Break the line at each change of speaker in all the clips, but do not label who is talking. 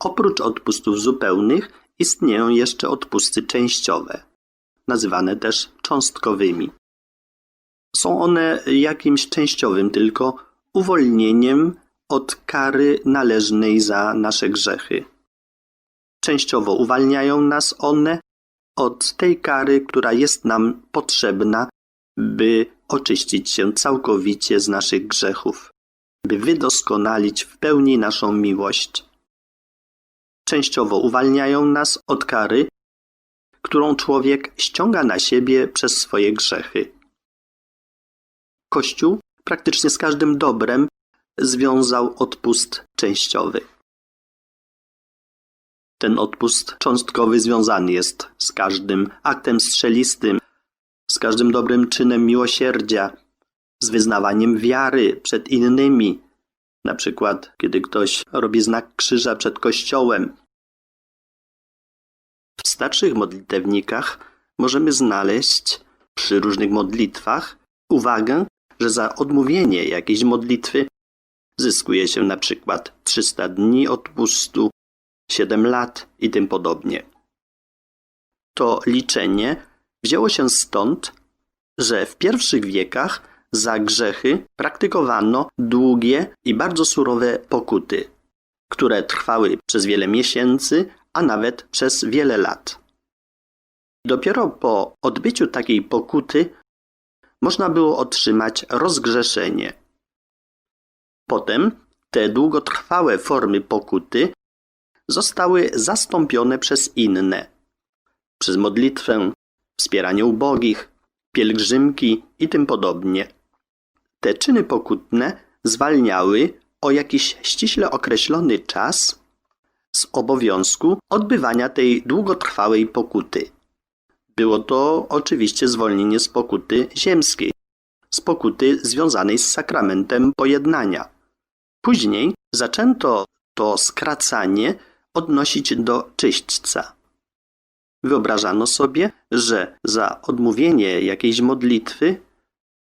Oprócz odpustów zupełnych istnieją jeszcze odpusty częściowe, nazywane też cząstkowymi. Są one jakimś częściowym tylko uwolnieniem od kary należnej za nasze grzechy. Częściowo uwalniają nas one od tej kary, która jest nam potrzebna, by oczyścić się całkowicie z naszych grzechów, by wydoskonalić w pełni naszą miłość. Częściowo uwalniają nas od kary, którą człowiek ściąga na siebie przez swoje grzechy. Kościół praktycznie z każdym dobrem związał odpust częściowy. Ten odpust cząstkowy związany jest z każdym aktem strzelistym, z każdym dobrym czynem miłosierdzia, z wyznawaniem wiary przed innymi, na przykład kiedy ktoś robi znak krzyża przed kościołem. W starszych modlitewnikach możemy znaleźć przy różnych modlitwach uwagę, że za odmówienie jakiejś modlitwy zyskuje się na przykład 300 dni odpustu, 7 lat i tym podobnie. To liczenie wzięło się stąd, że w pierwszych wiekach za grzechy praktykowano długie i bardzo surowe pokuty, które trwały przez wiele miesięcy, a nawet przez wiele lat. Dopiero po odbyciu takiej pokuty można było otrzymać rozgrzeszenie. Potem te długotrwałe formy pokuty zostały zastąpione przez inne. Przez modlitwę, wspieranie ubogich, pielgrzymki i tym podobnie. Te czyny pokutne zwalniały o jakiś ściśle określony czas z obowiązku odbywania tej długotrwałej pokuty. Było to oczywiście zwolnienie z pokuty ziemskiej, z pokuty związanej z sakramentem pojednania. Później zaczęto to skracanie odnosić do czyśćca. Wyobrażano sobie, że za odmówienie jakiejś modlitwy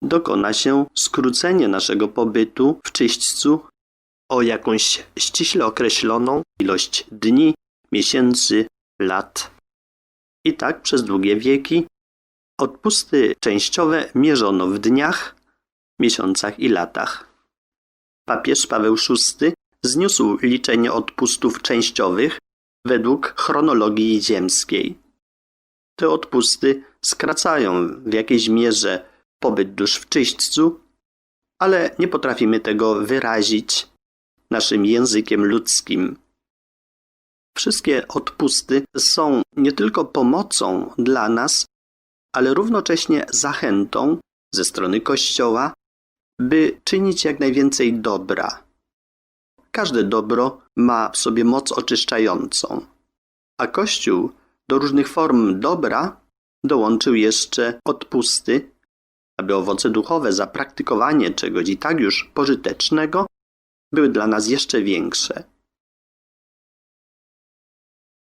dokona się skrócenie naszego pobytu w czyśćcu o jakąś ściśle określoną ilość dni, miesięcy, lat. I tak przez długie wieki odpusty częściowe mierzono w dniach, miesiącach i latach. Papież Paweł VI zniósł liczenie odpustów częściowych według chronologii ziemskiej. Te odpusty skracają w jakiejś mierze pobyt dusz w czyśćcu, ale nie potrafimy tego wyrazić naszym językiem ludzkim. Wszystkie odpusty są nie tylko pomocą dla nas, ale równocześnie zachętą ze strony Kościoła, by czynić jak najwięcej dobra. Każde dobro ma w sobie moc oczyszczającą, a Kościół do różnych form dobra dołączył jeszcze odpusty, aby owoce duchowe za praktykowanie czegoś i tak już pożytecznego były dla nas jeszcze większe.